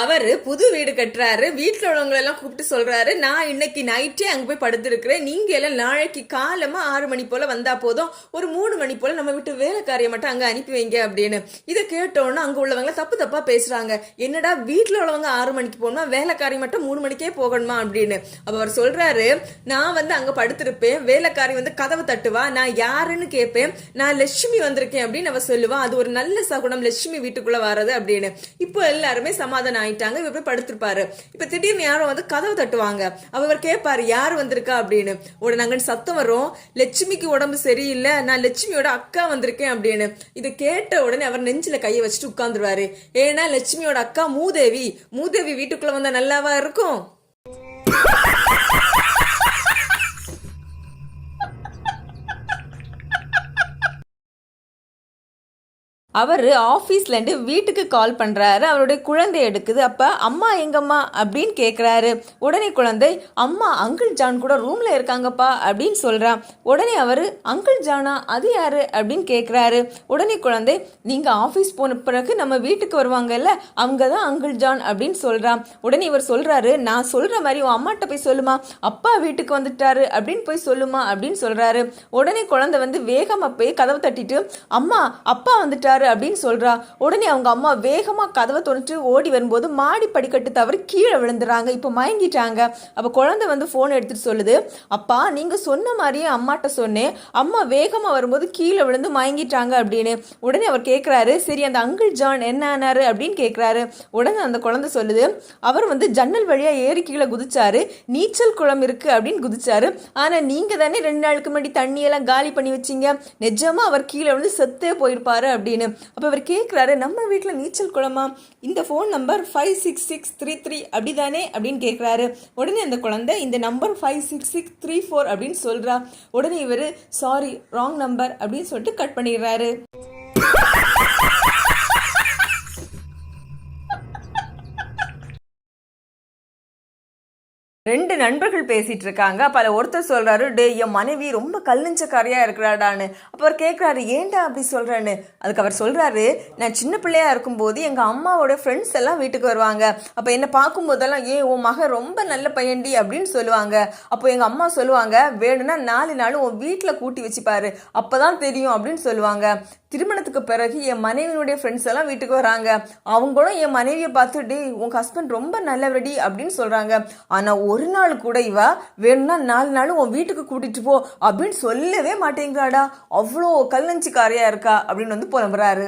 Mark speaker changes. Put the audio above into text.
Speaker 1: அவரு புது வீடு கட்டுறாரு. வீட்டில் உள்ளவங்களெல்லாம் கூப்பிட்டு சொல்றாரு. நான் இன்னைக்கு நைட்டே அங்க போய் படுத்திருக்கிறேன். நீங்க எல்லாம் நாளைக்கு காலமா ஆறு மணி போல வந்தா போதும். ஒரு மூணு மணி போல நம்ம வீட்டு வேலைக்காரியை மட்டும் அங்க அனுப்பி வைங்க அப்படின்னு. இதை கேட்டோன்னா அங்க உள்ளவங்க தப்பு தப்பா பேசுறாங்க. என்னடா வீட்டில் உள்ளவங்க ஆறு மணிக்கு போகணுமா? வேலைக்காரி மட்டும் மூணு மணிக்கே போகணுமா அப்படின்னு. அவர் சொல்றாரு நான் வந்து அங்க படுத்திருப்பேன். வேலைக்காரி வந்து கதவை தட்டுவா. நான் யாருன்னு கேட்பேன் நான் லட்சுமி வந்திருக்கேன் அப்படின்னு அவ சொல்லுவா. அது ஒரு நல்ல சகுனம் லட்சுமி வீட்டுக்குள்ள வர்றது அப்படின்னு. இப்போ எல்லாருமே சமாதானம் ஆயிட்டாங்க. இவர் போய் படுத்திருப்பாரு. இப்ப திடீர்னு யாரும் வந்து கதவு தட்டுவாங்க. அவர் கேட்பாரு யார் வந்திருக்கா? அப்படின்னு. உடனங்கன்னு சத்தம் வரும் லட்சுமிக்கு உடம்பு சரியில்லை. நான் லட்சுமியோட அக்கா வந்திருக்கேன். அப்படின்னு. இதை கேட்ட உடனே அவர் நெஞ்சில கையை வச்சுட்டு உட்காந்துருவாரு ஏன்னா லட்சுமியோட அக்கா மூதேவி. மூதேவி வீட்டுக்குள்ள வந்தா நல்லாவா இருக்கும்? அவர் ஆஃபீஸ்லேருந்து வீட்டுக்கு கால் பண்ணுறாரு அவருடைய குழந்தை எடுக்குது. அப்போ அம்மா எங்கம்மா அப்படின்னு கேட்குறாரு உடனே குழந்தை அம்மா அங்கிள் ஜான் கூட ரூமில் இருக்காங்கப்பா அப்படின்னு சொல்கிறான் உடனே அவர் அங்கிள் ஜானா அது யார்? அப்படின்னு கேட்குறாரு உடனே குழந்தை நீங்கள் ஆஃபீஸ் போன பிறகு நம்ம வீட்டுக்கு வருவாங்கல்ல அவங்க தான் அங்கிள் ஜான் அப்படின்னு சொல்கிறான் உடனே இவர் சொல்கிறாரு நான் சொல்கிற மாதிரி உன் அம்மாட்ட போய் சொல்லுமா? அப்பா வீட்டுக்கு வந்துட்டாரு அப்படின்னு போய் சொல்லுமா? அப்படின்னு சொல்கிறாரு உடனே குழந்தை வந்து வேகமாக போய் கதவை தட்டிட்டு அம்மா அப்பா வந்துட்டாரு. அப்படின்னு சொல்றா. உடனே அவங்க அம்மா வேகமா கதவை தொலைச்சு ஓடி வரும்போது மாடி படிக்கட்டு தவறி கீழே விழுந்துறாங்க. இப்போ மயங்கிட்டாங்க. அப்ப குழந்தை வந்து போன் எடுத்துட்டு சொல்லுது அப்பா நீங்க சொன்ன மாதிரியே அம்மாட்ட சொன்னேன். அம்மா வேகமா வரும்போது கீழே விழுந்து மயங்கிட்டாங்க அப்படின்னு. உடனே அவர் கேட்குறாரு சரி அந்த அங்கிள் ஜான் என்ன ஆனாரு? அப்படின்னு கேட்குறாரு உடனே அந்த குழந்தை சொல்லுது அவர் வந்து ஜன்னல் வழியா ஏறி கீழே குதிச்சாரு. நீச்சல் குளம் இருக்கு அப்படின்னு குதிச்சாரு. ஆனா நீங்க தானே ரெண்டு நாளுக்கு முன்னாடி தண்ணியெல்லாம் காலி பண்ணி வச்சீங்க. நிஜமா அவர் கீழே விழுந்து செத்தே போயிருப்பாரு அப்படின்னு. அப்போ அவர் கேட்குறாரு நம்ம வீட்டில் நீச்சல் குளமா? இந்த phone number five six six three three அப்படி தானே அப்படின்னு கேட்குறாரு உடனே அந்த குழந்தை இந்த number five six six three four அப்படின்னு சொல்கிறா உடனே இவர் சாரி ராங் நம்பர் அப்படின்னு சொல்லிட்டு கட் பண்ணிடுறாரு. ரெண்டு நண்பர்கள் பேசிட்டு இருக்காங்க பல ஒருத்தர் சொல்றாரு டே என் மனைவி ரொம்ப கல்லிஞ்சக்காரியா இருக்கிறாடான்னு. அப்போ அவர் கேட்குறாரு ஏன்டா அப்படி சொல்றேன்னு? அதுக்கு அவர் சொல்றாரு நான் சின்ன பிள்ளையா இருக்கும்போது எங்க அம்மாவோட ஃப்ரெண்ட்ஸ் எல்லாம் வீட்டுக்கு வருவாங்க. அப்போ என்னை பார்க்கும்போதெல்லாம் ஏ உன் மகன் ரொம்ப நல்ல பையன்டி அப்படின்னு சொல்லுவாங்க. அப்போ எங்க அம்மா சொல்லுவாங்க வேணும்னா நாலு நாளும் உன் வீட்டில் கூட்டி வச்சுப்பாரு. அப்பதான் தெரியும் அப்படின்னு சொல்லுவாங்க. திருமணத்துக்கு பிறகு என் மனைவியினுடைய ஃப்ரெண்ட்ஸ் எல்லாம் வீட்டுக்கு வராங்க. அவங்களும் என் மனைவியை பார்த்துட்டு உன் உங்க ஹஸ்பண்ட் ரொம்ப நல்லவரடி அப்படின்னு சொல்றாங்க. ஆனா ஒரு நாள் கூட இவா வேணும்னா நாலு நாள் உன் வீட்டுக்கு கூட்டிட்டு போ அப்படின்னு சொல்லவே மாட்டேங்கிறாடா. அவ்வளோ கல்லஞ்சிக்காரியா இருக்கா அப்படின்னு வந்து புலம்புறாரு.